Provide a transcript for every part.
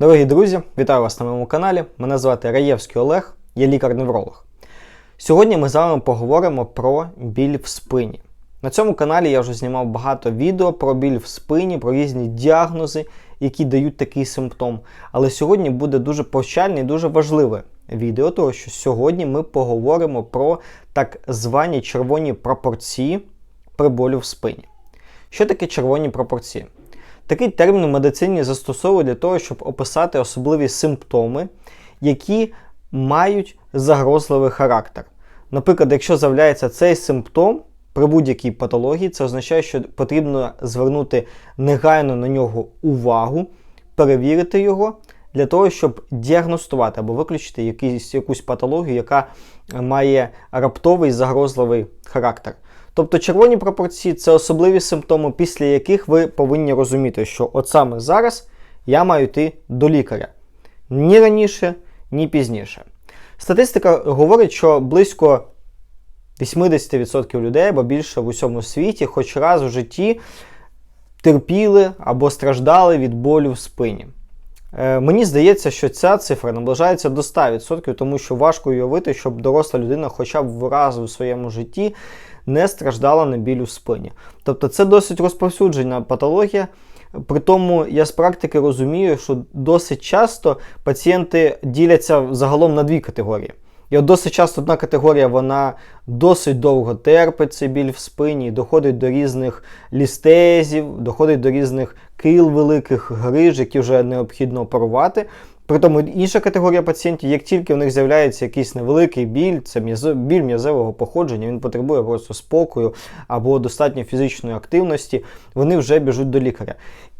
Дорогі друзі, вітаю вас на моєму каналі. Мене звати Раєвський Олег, я лікар-невролог. Сьогодні ми з вами поговоримо про біль в спині. На цьому каналі я вже знімав багато відео про біль в спині, про різні діагнози, які дають такий симптом. Але сьогодні буде дуже повчальне і дуже важливе відео, тому що сьогодні ми поговоримо про так звані червоні пропорції при болю в спині. Що таке червоні пропорції? Такий термін в медицині застосовують для того, щоб описати особливі симптоми, які мають загрозливий характер. Наприклад, якщо з'являється цей симптом при будь-якій патології, це означає, що потрібно звернути негайно на нього увагу, перевірити його для того, щоб діагностувати або виключити якийсь, якусь патологію, яка має раптовий загрозливий характер. Тобто червоні пропорції це особливі симптоми, після яких ви повинні розуміти, що от саме зараз я маю йти до лікаря. Ні раніше, ні пізніше. Статистика говорить, що близько 80% людей або більше в усьому світі, хоч раз в житті терпіли або страждали від болю в спині. Е, мені здається, що ця цифра наближається до 100%, тому що важко уявити, щоб доросла людина хоча б раз у своєму житті не страждала на біль у спині. Тобто це досить розповсюджена патологія. При тому я з практики розумію, що досить часто пацієнти діляться загалом на дві категорії. І от досить часто одна категорія вона досить довго терпить цей біль в спині, доходить до різних лістезів, доходить до різних кил великих гриж, які вже необхідно оперувати. При тому інша категорія пацієнтів, як тільки в них з'являється якийсь невеликий біль, це біль м'язевого походження, він потребує просто спокою або достатньо фізичної активності, вони вже біжуть до лікаря.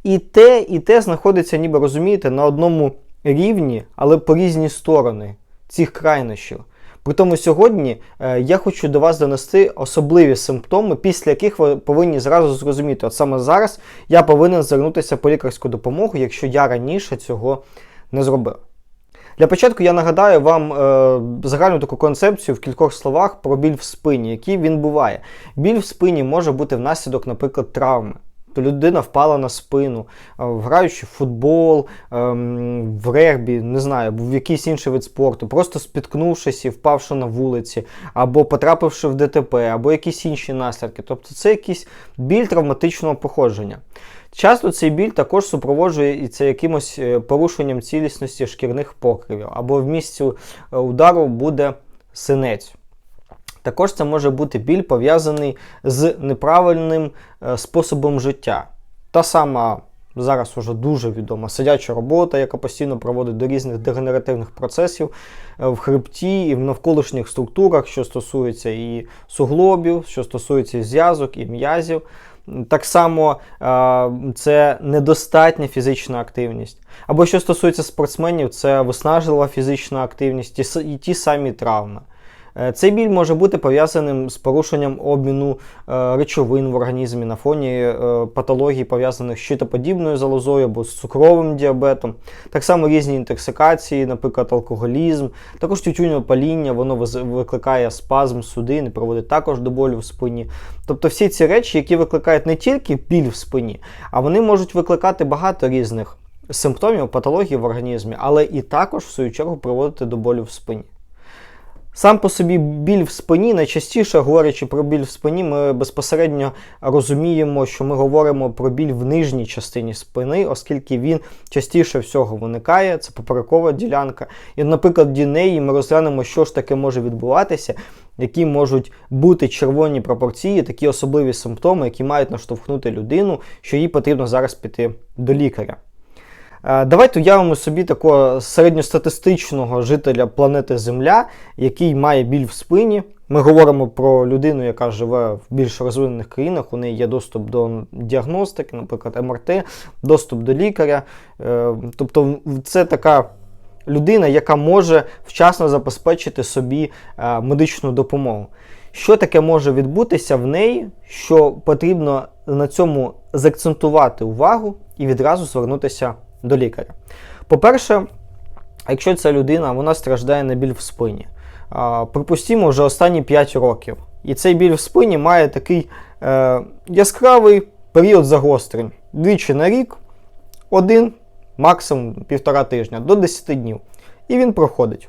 І те, і те знаходиться, ніби розумієте, на одному рівні, але по різні сторони цих крайнощів. При тому сьогодні е, я хочу до вас донести особливі симптоми, після яких ви повинні зразу зрозуміти, от саме зараз я повинен звернутися по лікарську допомогу, якщо я раніше цього не зробив. Для початку я нагадаю вам е, загальну таку концепцію в кількох словах про біль в спині, який він буває. Біль в спині може бути внаслідок, наприклад, травми. То людина впала на спину, е, граючи в футбол, ем, в регбі, не знаю, в якийсь інший вид спорту, просто спіткнувшись і впавши на вулиці, або потрапивши в ДТП, або якісь інші наслідки. Тобто це якийсь біль травматичного походження. Часто цей біль також супроводжується якимось е, порушенням цілісності шкірних покривів, або в місці е, удару буде синець. Також це може бути біль пов'язаний з неправильним е, способом життя. Та сама зараз уже дуже відома сидяча робота, яка постійно проводить до різних дегенеративних процесів в хребті і в навколишніх структурах, що стосується і суглобів, що стосується і зв'язок, і м'язів. Так само це недостатня фізична активність. Або що стосується спортсменів, це виснажлива фізична активність і ті самі травми. Е, цей біль може бути пов'язаним з порушенням обміну е, речовин в організмі на фоні е, патологій, пов'язаних з щитоподібною залозою або з цукровим діабетом. Так само різні інтоксикації, наприклад, алкоголізм, також тютюнопаління, воно викликає спазм судин проводить також до болю в спині. Тобто всі ці речі, які викликають не тільки біль в спині, а вони можуть викликати багато різних симптомів патології в організмі, але і також, в свою чергу, приводити до болю в спині. Сам по собі біль в спині, найчастіше говорячи про біль в спині, ми безпосередньо розуміємо, що ми говоримо про біль в нижній частині спини, оскільки він частіше всього виникає, це поперекова ділянка. І, наприклад, неї ми розглянемо, що ж таке може відбуватися, які можуть бути червоні пропорції, такі особливі симптоми, які мають наштовхнути людину, що їй потрібно зараз піти до лікаря. Е, давайте уявимо собі такого середньостатистичного жителя планети Земля, який має біль в спині. Ми говоримо про людину, яка живе в більш розвинених країнах, у неї є доступ до діагностики, наприклад, МРТ, доступ до лікаря. Е, тобто це така людина, яка може вчасно забезпечити собі е, медичну допомогу. Що таке може відбутися в неї, що потрібно на цьому заакцентувати увагу і відразу звернутися до лікаря. По-перше, якщо ця людина вона страждає на біль в спині, припустімо, вже останні 5 років. І цей біль в спині має такий е, яскравий період загострень. Двічі на рік, один максимум півтора тижня до 10 днів. І він проходить.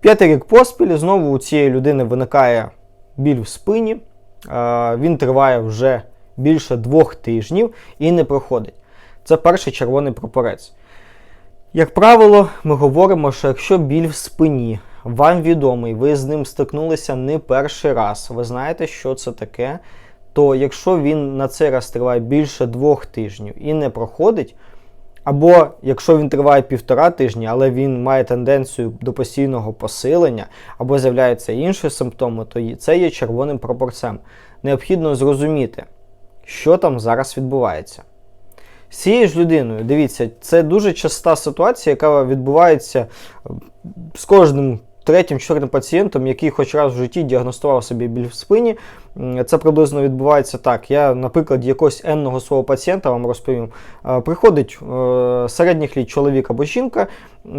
П'ятий рік поспіль знову у цієї людини виникає біль в спині. Він триває вже більше двох тижнів і не проходить. Це перший червоний прапорець. Як правило, ми говоримо, що якщо біль в спині вам відомий, ви з ним стикнулися не перший раз, ви знаєте, що це таке, то якщо він на цей раз триває більше двох тижнів і не проходить, або якщо він триває півтора тижні, але він має тенденцію до постійного посилення, або з'являються інші симптоми, то це є червоним прапорцем. Необхідно зрозуміти, що там зараз відбувається. З цією ж людиною, дивіться, це дуже часта ситуація, яка відбувається з кожним третім, четвертим пацієнтом, який хоч раз в житті діагностував собі біль в спині. Це приблизно відбувається так. Я, наприклад, якогось енного свого пацієнта вам розповім. Приходить е, середніх літ чоловік або жінка,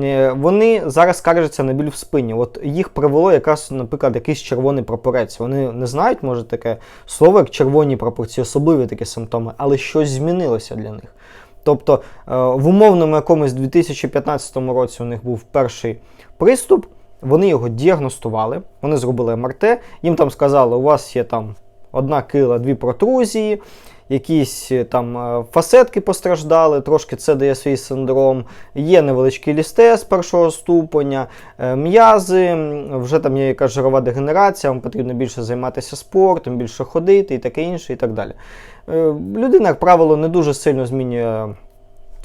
е, вони зараз скаржаться на біль в спині. От їх привело якраз, наприклад, якийсь червоний прапорець. Вони не знають, може таке слово, як червоні прапорці, особливі такі симптоми, але щось змінилося для них. Тобто е, в умовному якомусь 2015 році у них був перший приступ. Вони його діагностували, вони зробили МРТ, їм там сказали, у вас є там одна кила, дві протрузії, якісь е, там е, фасетки постраждали, трошки це дає свій синдром, є невеличкий лістез першого ступеня, е, м'язи, вже там є якась жирова дегенерація, вам потрібно більше займатися спортом, більше ходити і таке інше, і так далі. Людина, як правило, не дуже сильно змінює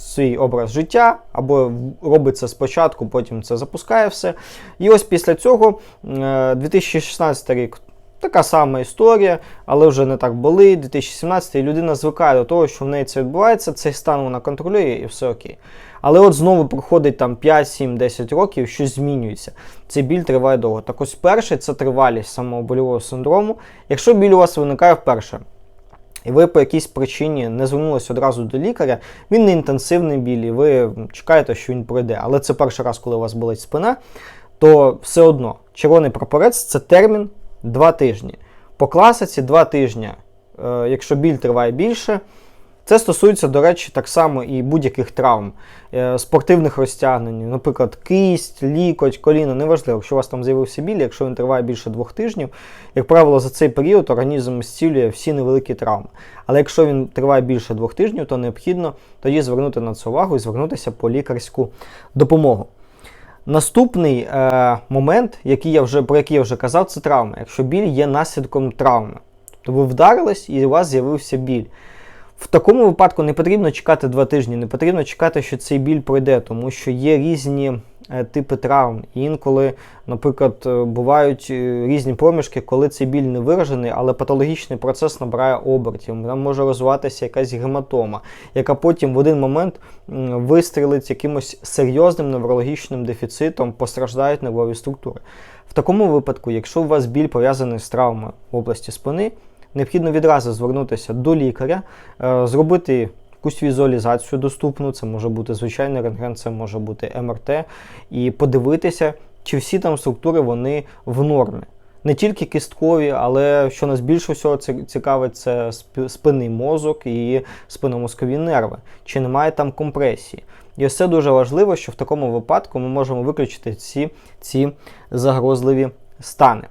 свій образ життя, або робить це спочатку, потім це запускає все. І ось після цього 2016 е, рік. Така сама історія, але вже не так болить. 2017 і людина звикає до того, що в неї це відбувається, цей стан вона контролює і все окей. Але от знову проходить там 5, 7, 10 років, щось змінюється. Цей біль триває довго. Так ось перше це тривалість самого больового синдрому. Якщо біль у вас виникає вперше, і ви по якійсь причині не звернулись одразу до лікаря, він не інтенсивний біль, і ви чекаєте, що він пройде. Але це перший раз, коли у вас болить спина, то все одно червоний прапорець це термін 2 тижні. По класиці 2 тижні, е, якщо біль триває більше. Це стосується, до речі, так само і будь-яких травм, е, спортивних розтягнень, наприклад, кисть, лікоть, коліно, неважливо, якщо у вас там з'явився біль, якщо він триває більше двох тижнів, як правило, за цей період організм зцілює всі невеликі травми. Але якщо він триває більше двох тижнів, то необхідно тоді звернути на це увагу і звернутися по лікарську допомогу. Наступний е, момент, який я вже, про який я вже казав, це травма. Якщо біль є наслідком травми, тобто ви вдарились і у вас з'явився біль. В такому випадку не потрібно чекати два тижні, не потрібно чекати, що цей біль пройде, тому що є різні е, типи травм. І інколи, наприклад, е, бувають е, різні проміжки, коли цей біль не виражений, але патологічний процес набирає обертів. Там може розвиватися якась гематома, яка потім в один момент вистрілить якимось серйозним неврологічним дефіцитом, постраждають нервові структури. В такому випадку, якщо у вас біль пов'язаний з травмою в області спини, необхідно відразу звернутися до лікаря, е, зробити якусь візуалізацію доступну, це може бути звичайний рентген, це може бути МРТ, і подивитися, чи всі там структури вони в нормі. Не тільки кісткові, але що нас більше всього цікавить, це спинний мозок і спинномозкові нерви, чи немає там компресії. І ось це дуже важливо, що в такому випадку ми можемо виключити всі ці загрозливі стани.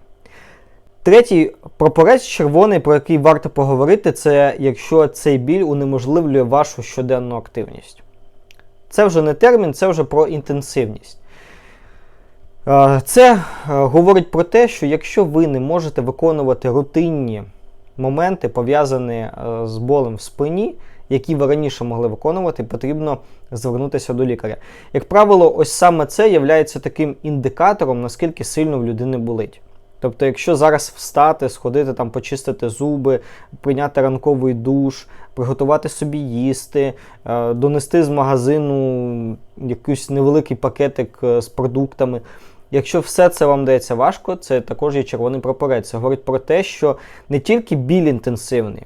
Третій прапорець червоний, про який варто поговорити, це якщо цей біль унеможливлює вашу щоденну активність. Це вже не термін, це вже про інтенсивність. Це говорить про те, що якщо ви не можете виконувати рутинні моменти, пов'язані з болем в спині, які ви раніше могли виконувати, потрібно звернутися до лікаря. Як правило, ось саме це є таким індикатором, наскільки сильно в людини болить. Тобто, якщо зараз встати, сходити, там, почистити зуби, прийняти ранковий душ, приготувати собі їсти, е, донести з магазину якийсь невеликий пакетик е, з продуктами. Якщо все це вам дається важко, це також є червоний прапорець. Це говорить про те, що не тільки біль інтенсивний,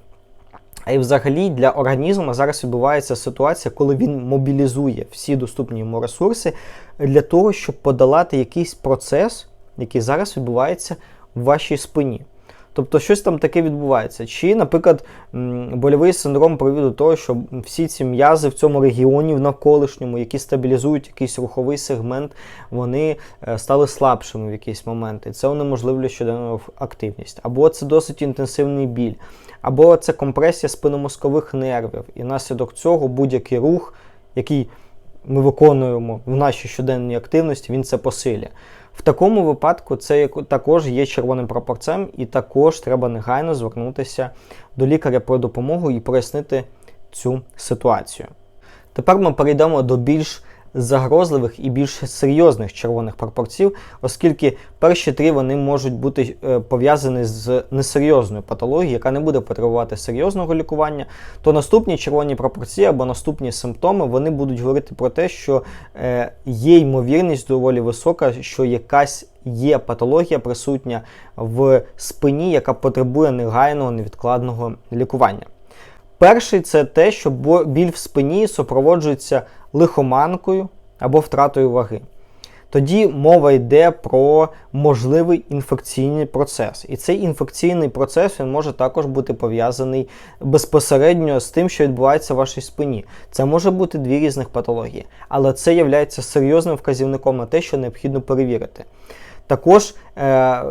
а й взагалі для організму зараз відбувається ситуація, коли він мобілізує всі доступні йому ресурси для того, щоб подолати якийсь процес який зараз відбувається в вашій спині. Тобто щось там таке відбувається. Чи, наприклад, больовий синдром привів до того, що всі ці м'язи в цьому регіоні, в навколишньому, які стабілізують якийсь руховий сегмент, вони е, стали слабшими в якийсь момент. І це унеможливлює щоденну активність. Або це досить інтенсивний біль, або це компресія спиномозкових нервів. І внаслідок цього будь-який рух, який ми виконуємо в нашій щоденній активності, він це посилює. В такому випадку це також є червоним прапорцем, і також треба негайно звернутися до лікаря про допомогу і прояснити цю ситуацію. Тепер ми перейдемо до більш загрозливих і більш серйозних червоних прапорців, оскільки перші три вони можуть бути е, пов'язані з несерйозною патологією, яка не буде потребувати серйозного лікування, то наступні червоні прапорці або наступні симптоми вони будуть говорити про те, що е, є ймовірність доволі висока, що якась є патологія присутня в спині, яка потребує негайного невідкладного лікування. Перший це те, що біль в спині супроводжується лихоманкою або втратою ваги. Тоді мова йде про можливий інфекційний процес. І цей інфекційний процес він може також бути пов'язаний безпосередньо з тим, що відбувається в вашій спині. Це може бути дві різних патології, але це є серйозним вказівником на те, що необхідно перевірити. Також е,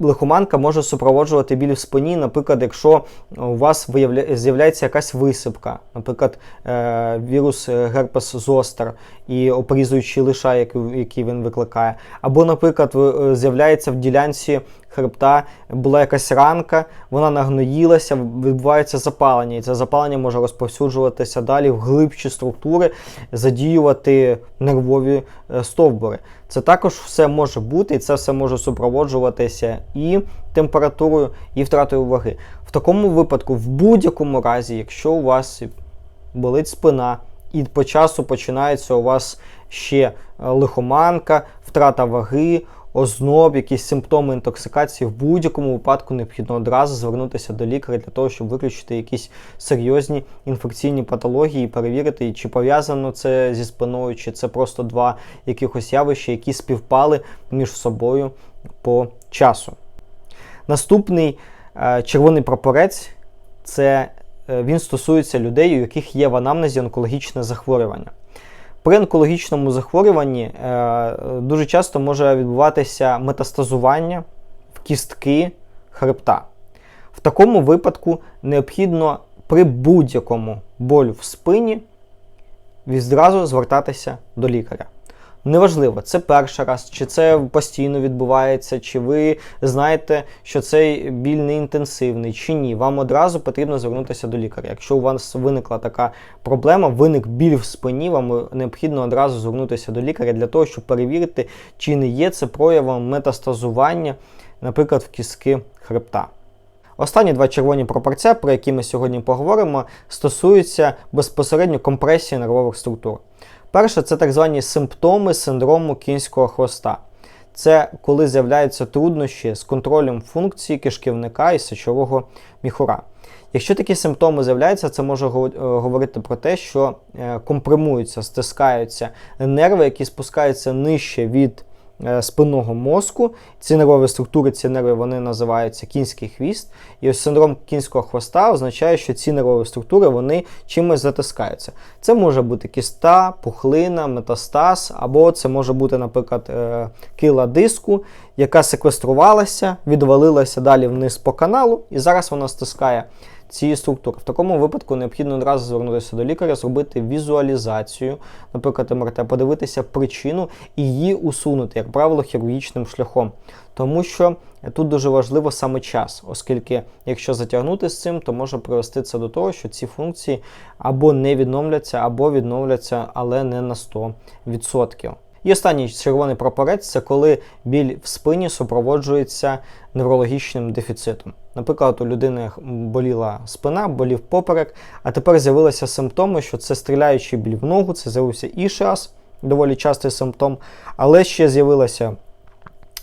лихоманка може супроводжувати біль в спині, наприклад, якщо у вас з'являється якась висипка, наприклад, е, вірус е, герпес зостер і опрізуючий лиша, який він викликає, або, наприклад, е, з'являється в ділянці хребта була якась ранка, вона нагноїлася, відбувається запалення, і це запалення може розповсюджуватися далі в глибші структури, задіювати нервові е, стовбури. Це також все може бути, і це все може супроводжуватися і температурою, і втратою ваги. В такому випадку, в будь-якому разі, якщо у вас болить спина, і по часу починається у вас ще е, лихоманка, втрата ваги озноб, якісь симптоми інтоксикації, в будь-якому випадку необхідно одразу звернутися до лікаря для того, щоб виключити якісь серйозні інфекційні патології, і перевірити, чи пов'язано це зі спиною, чи це просто два якихось явища, які співпали між собою по часу. Наступний е, червоний прапорець це е, він стосується людей, у яких є в анамнезі онкологічне захворювання. При онкологічному захворюванні е, дуже часто може відбуватися метастазування в кістки хребта. В такому випадку необхідно при будь-якому болю в спині відразу звертатися до лікаря. Неважливо, це перший раз, чи це постійно відбувається, чи ви знаєте, що цей біль не інтенсивний, чи ні. Вам одразу потрібно звернутися до лікаря. Якщо у вас виникла така проблема, виник біль в спині, вам необхідно одразу звернутися до лікаря для того, щоб перевірити, чи не є це проявом метастазування, наприклад, в кістки хребта. Останні два червоні пропорція, про які ми сьогодні поговоримо, стосуються безпосередньо компресії нервових структур. Перше, це так звані симптоми синдрому кінського хвоста. Це коли з'являються труднощі з контролем функції кишківника і сечового міхура. Якщо такі симптоми з'являються, це може е, говорити про те, що е, компримуються, стискаються нерви, які спускаються нижче від спинного мозку. Ці нервові структури, ці нерви вони називаються кінський хвіст. І ось синдром кінського хвоста означає, що ці нервові структури вони чимось затискаються. Це може бути кіста, пухлина, метастаз, або це може бути, наприклад, е, кила диску, яка секвеструвалася, відвалилася далі вниз по каналу, і зараз вона стискає цієї структури. В такому випадку необхідно одразу звернутися до лікаря, зробити візуалізацію, наприклад, МРТ, подивитися причину і її усунути, як правило, хірургічним шляхом. Тому що тут дуже важливо саме час, оскільки якщо затягнути з цим, то може привести це до того, що ці функції або не відновляться, або відновляться, але не на 100%. І останній червоний прапорець це коли біль в спині супроводжується неврологічним дефіцитом. Наприклад, у людини боліла спина, болів поперек, а тепер з'явилися симптоми, що це стріляючий біль в ногу, це з'явився ішіас, доволі частий симптом, але ще з'явилася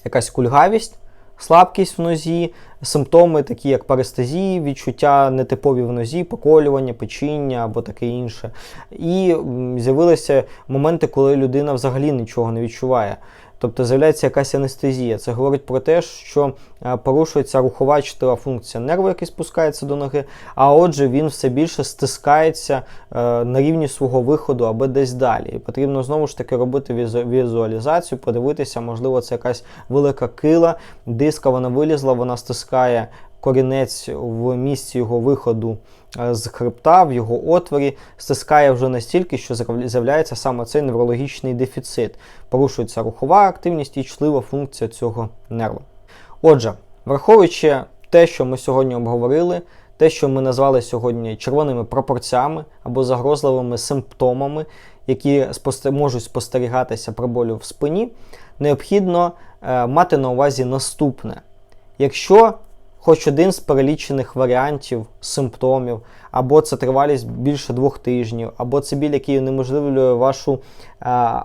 якась кульгавість слабкість в нозі, симптоми, такі як парестезії, відчуття нетипові в нозі, поколювання, печіння або таке інше. І з'явилися моменти, коли людина взагалі нічого не відчуває. Тобто з'являється якась анестезія. Це говорить про те, що е, порушується рухова чутова функція нерву, який спускається до ноги, а отже, він все більше стискається е, на рівні свого виходу або десь далі. І потрібно знову ж таки робити візуалізацію, подивитися, можливо, це якась велика кила, диска вона вилізла, вона стискає корінець в місці його виходу е, з хребта, в його отворі, стискає вже настільки, що з'являється саме цей неврологічний дефіцит. Порушується рухова активність і чутлива функція цього нерву. Отже, враховуючи те, що ми сьогодні обговорили, те, що ми назвали сьогодні червоними пропорцями або загрозливими симптомами, які можуть спостерігатися при болю в спині, необхідно е, мати на увазі наступне. Якщо хоч один з перелічених варіантів симптомів, або це тривалість більше двох тижнів, або це біль, який унеможливлює вашу е,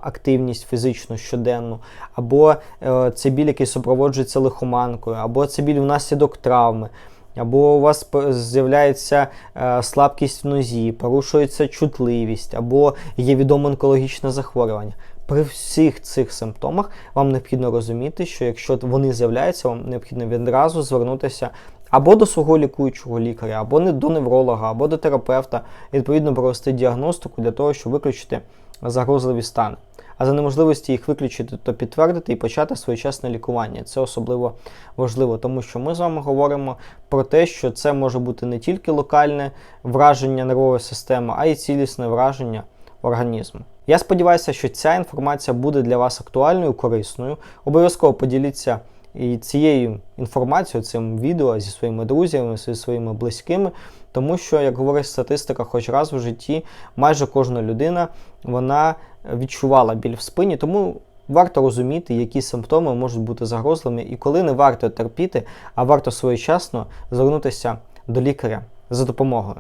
активність фізичну щоденну, або е, це біль, який супроводжується лихоманкою, або це біль внаслідок травми. Або у вас з'являється е, слабкість в нозі, порушується чутливість, або є відоме онкологічне захворювання. При всіх цих симптомах вам необхідно розуміти, що якщо вони з'являються, вам необхідно відразу звернутися або до свого лікуючого лікаря, або не до невролога, або до терапевта, відповідно провести діагностику для того, щоб виключити загрозливі стани. А за неможливості їх виключити, то підтвердити і почати своєчасне лікування. Це особливо важливо, тому що ми з вами говоримо про те, що це може бути не тільки локальне враження нервової системи, а й цілісне враження організму. Я сподіваюся, що ця інформація буде для вас актуальною, корисною. Обов'язково поділіться і цією інформацією, цим відео зі своїми друзями, зі своїми близькими, тому що, як говорить статистика, хоч раз в житті майже кожна людина вона відчувала біль в спині, тому варто розуміти, які симптоми можуть бути загрозливими і коли не варто терпіти, а варто своєчасно звернутися до лікаря за допомогою.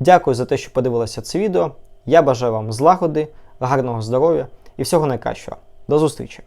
Дякую за те, що подивилися це відео. Я бажаю вам злагоди, гарного здоров'я і всього найкращого. До зустрічі!